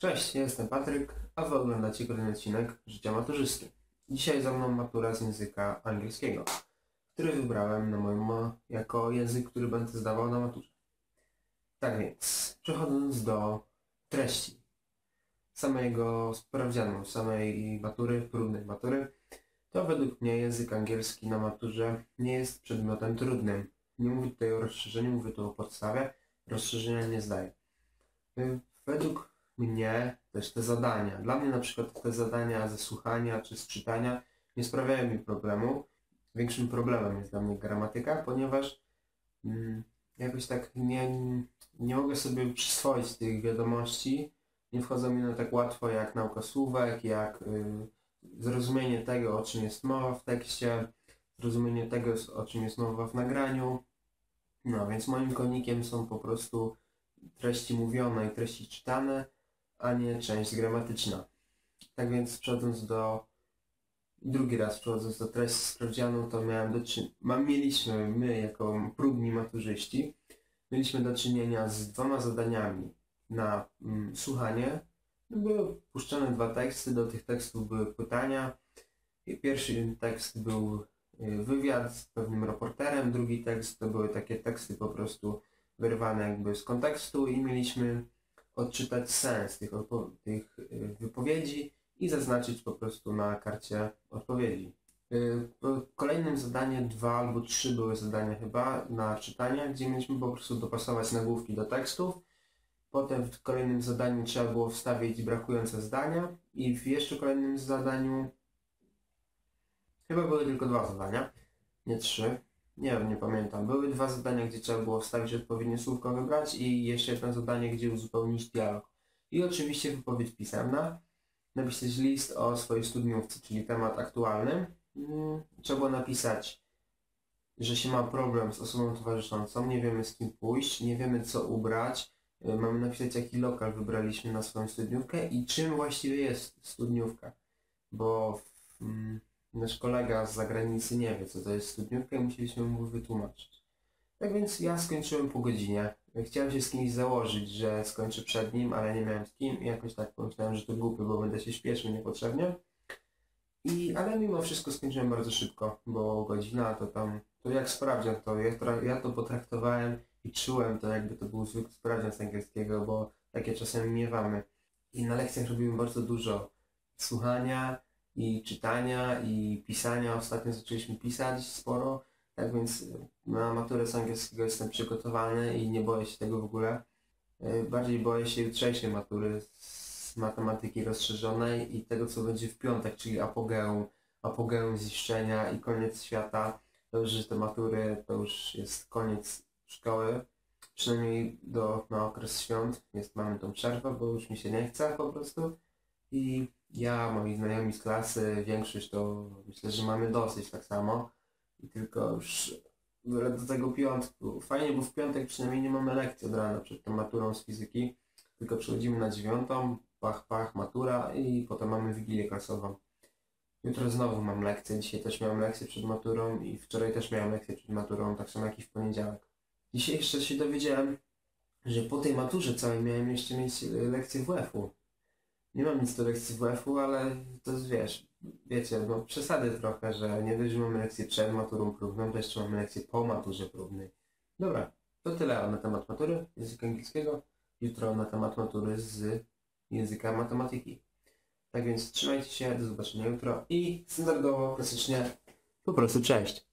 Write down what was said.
Cześć, ja jestem Patryk, a wy oglądacie kolejny odcinek Życia Maturzysty. Dzisiaj za mną matura z języka angielskiego, który wybrałem na ma- jako język, który będę zdawał na maturze. Tak więc, przechodząc do treści samego sprawdzianu, samej matury, próbnej matury, to według mnie język angielski na maturze nie jest przedmiotem trudnym. Nie mówię tutaj o rozszerzeniu, mówię tu o podstawie. Rozszerzenia nie zdaję. Według mnie też te zadania. Dla mnie na przykład te zadania ze słuchania czy z czytania nie sprawiają mi problemu. Większym problemem jest dla mnie gramatyka, ponieważ mm, jakoś tak nie, nie mogę sobie przyswoić tych wiadomości. Nie wchodzą mi na tak łatwo jak nauka słówek, jak y, zrozumienie tego, o czym jest mowa w tekście, zrozumienie tego, o czym jest mowa w nagraniu. No, więc moim konikiem są po prostu treści mówione i treści czytane, a nie część gramatyczna. Tak więc przechodząc do drugi raz przechodząc do treści sprawdzianu, to miałem do czyn- mam, mieliśmy my jako próbni maturzyści, mieliśmy do czynienia z dwoma zadaniami na mm, słuchanie. Były puszczone dwa teksty, do tych tekstów były pytania. Pierwszy tekst był y, wywiad z pewnym reporterem, drugi tekst to były takie teksty po prostu wyrwane jakby z kontekstu i mieliśmy odczytać sens tych, tych y, wypowiedzi i zaznaczyć po prostu na karcie odpowiedzi. Y, Kolejnym zadanie, dwa albo trzy były zadania chyba na czytanie, gdzie mieliśmy po prostu dopasować nagłówki do tekstów. Potem w kolejnym zadaniu trzeba było wstawić brakujące zdania i w jeszcze kolejnym zadaniu chyba były tylko dwa zadania, nie trzy. Nie wiem, nie pamiętam. Były dwa zadania, gdzie trzeba było wstawić odpowiednie słówko, wybrać i jeszcze jedno zadanie, gdzie uzupełnić dialog. I oczywiście wypowiedź pisemna. Napisać list o swojej studniówce, czyli temat aktualny. Mm, Trzeba było napisać, że się ma problem z osobą towarzyszącą, nie wiemy z kim pójść, nie wiemy co ubrać. Y, Mamy napisać jaki lokal wybraliśmy na swoją studniówkę i czym właściwie jest studniówka. Bo mm, nasz kolega z zagranicy nie wie, co to jest studniówka i musieliśmy mu wytłumaczyć. Tak więc ja skończyłem po godzinie. Chciałem się z kimś założyć, że skończę przed nim, ale nie miałem z kim i jakoś tak pomyślałem, że to głupie, bo będę się śpieszył niepotrzebnie. I, ale mimo wszystko skończyłem bardzo szybko, bo godzina to tam, to jak sprawdzian, to ja, ja to potraktowałem i czułem to jakby to był zwykły sprawdzian z angielskiego, bo takie czasem miewamy. I na lekcjach robimy bardzo dużo słuchania, i czytania, i pisania. Ostatnio zaczęliśmy pisać sporo, tak więc y, na maturę z angielskiego jestem przygotowany i nie boję się tego w ogóle. Y, Bardziej boję się jutrzejszej matury z matematyki rozszerzonej i tego, co będzie w piątek, czyli apogeum, apogeum ziszczenia i koniec świata. To już te matury, to już jest koniec szkoły. Przynajmniej do, na okres świąt jest, mamy tą przerwę, bo już mi się nie chce po prostu. I ja, moi znajomi z klasy, większość to myślę, że mamy dosyć tak samo. I tylko już do tego piątku. Fajnie, bo w piątek przynajmniej nie mamy lekcji od rana przed tą maturą z fizyki. Tylko przechodzimy na dziewiątą, pach, pach, matura i potem mamy wigilię klasową. Jutro znowu mam lekcję, dzisiaj też miałem lekcję przed maturą i wczoraj też miałem lekcję przed maturą, tak samo jak i w poniedziałek. Dzisiaj jeszcze się dowiedziałem, że po tej maturze całej miałem jeszcze mieć lekcję WF-u. Nie mam nic do lekcji WF-u, ale to jest, wiesz, wiecie, no przesady trochę, że nie dość, że mamy lekcję przed maturą próbną, to jeszcze mamy lekcję po maturze próbnej. Dobra, to tyle na temat matury języka angielskiego. Jutro na temat matury z języka matematyki. Tak więc trzymajcie się, do zobaczenia jutro i standardowo, klasycznie, po prostu cześć.